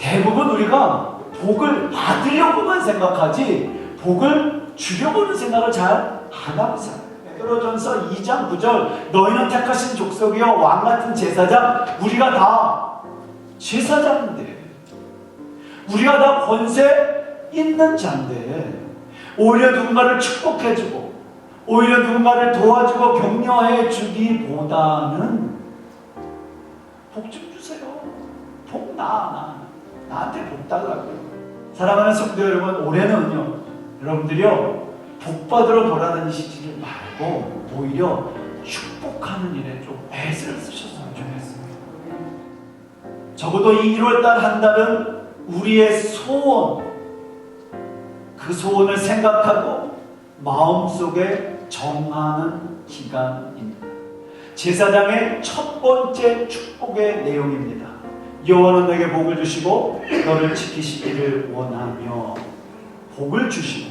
대부분 우리가 복을 받으려고만 생각하지 복을 주려고는 생각을 잘 안 하고. 베드로전서 2장 9절 너희는 택하신 족속이여 왕 같은 제사장 우리가 다 제사장인데 우리가 다 권세 있는 자인데 오히려 누군가를 축복해주고 오히려 누군가를 도와주고 격려해 주기보다는 복 좀 주세요. 복 나, 나. 나한테 복 달라고요. 사랑하는 성도 여러분, 올해는요, 여러분들이요, 복 받으러 돌아다니시지를 말고, 오히려 축복하는 일에 좀 애를 쓰셨으면 좋겠습니다. 적어도 이 1월달 한 달은 우리의 소원, 그 소원을 생각하고 마음속에 정하는 기간입니다. 제사장의 첫 번째 축복의 내용입니다. 여호와는 내게 복을 주시고 너를 지키시기를 원하며 복을 주시고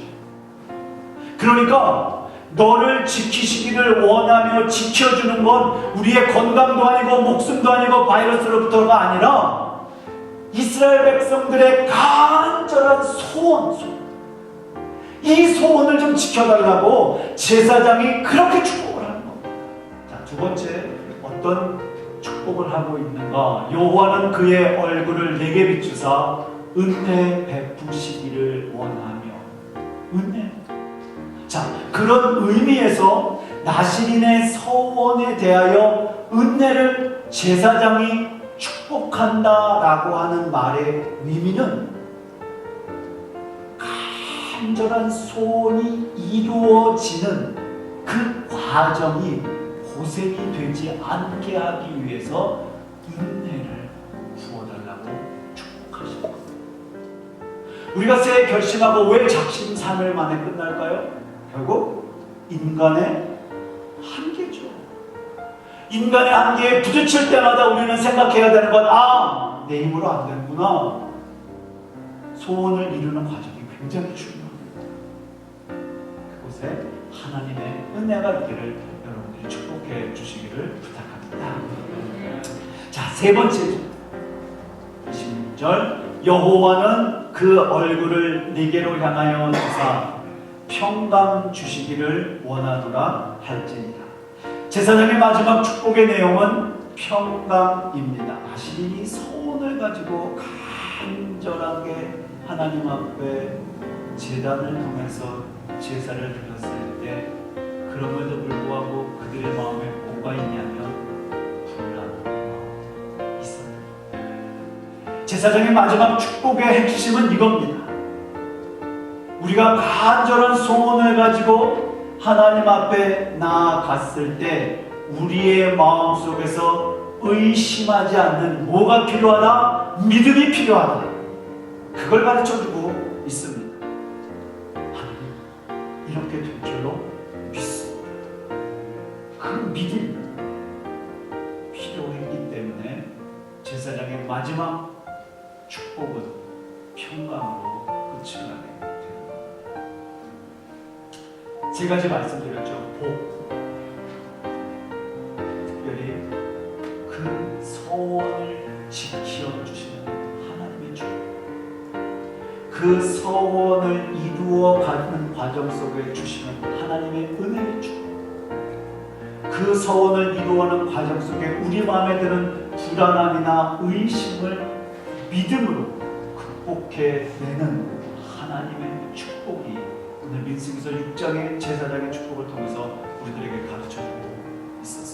그러니까 너를 지키시기를 원하며 지켜주는 건 우리의 건강도 아니고 목숨도 아니고 바이러스로부터가 아니라 이스라엘 백성들의 간절한 소원, 소원. 이 소원을 좀 지켜달라고 제사장이 그렇게 축복을 하는 겁니다. 자, 두 번째 어떤 축복을 하고 있는가? 여호와는 그의 얼굴을 내게 비추사 은혜 베푸시기를 원하며 은혜. 자, 그런 의미에서 나시린의 서원에 대하여 은혜를 제사장이 축복한다라고 하는 말의 의미는 간절한 소원이 이루어지는 그 과정이 고생이 되지 않게 하기 위해서 은혜를 부어달라고 축복하시는 거예요. 우리가 새해 결심하고 왜 작심삼일 만에 끝날까요? 결국 인간의 한계죠. 인간의 한계에 부딪힐 때마다 우리는 생각해야 되는 건 아, 내 힘으로 안 되는구나. 소원을 이루는 과정이 굉장히 중요합니다. 그곳에 하나님의 은혜가 있기를 축복해 주시기를 부탁합니다. 자, 세 번째 26절 여호와는 그 얼굴을 네게로 향하여 주사 평강 주시기를 원하노라 할지니라. 제사장의 마지막 축복의 내용은 평강입니다. 아시린이 소원을 가지고 간절하게 하나님 앞에 제단을 통해서 제사를 드렸을 때 그럼에도 불구하고 그들의 마음에 뭐가 있냐면 불안한 마음 있어요. 제사장의 마지막 축복의 핵심은 이겁니다. 우리가 간절한 소원을 가지고 하나님 앞에 나아갔을 때 우리의 마음 속에서 의심하지 않는 뭐가 필요하다? 믿음이 필요하다. 그걸 가르쳐 주고 있습니다. 하나님, 이렇게 될 줄로. 그 믿음이 필요했기 때문에 제사장의 마지막 축복은 평강으로 끝이 나게 됩니다. 세 가지 말씀드렸죠. 복. 특별히 그 서원을 지켜주시는 하나님의 축복. 그 서원을 이루어 가는 과정 속에 주시는 하나님의 은혜의 축복. 그 서원을 이루어가는 과정 속에 우리 마음에 드는 불안함이나 의심을 믿음으로 극복해내는 하나님의 축복이 오늘 민수기서 6장의 제사장의 축복을 통해서 우리들에게 가르쳐주고 있었습니다.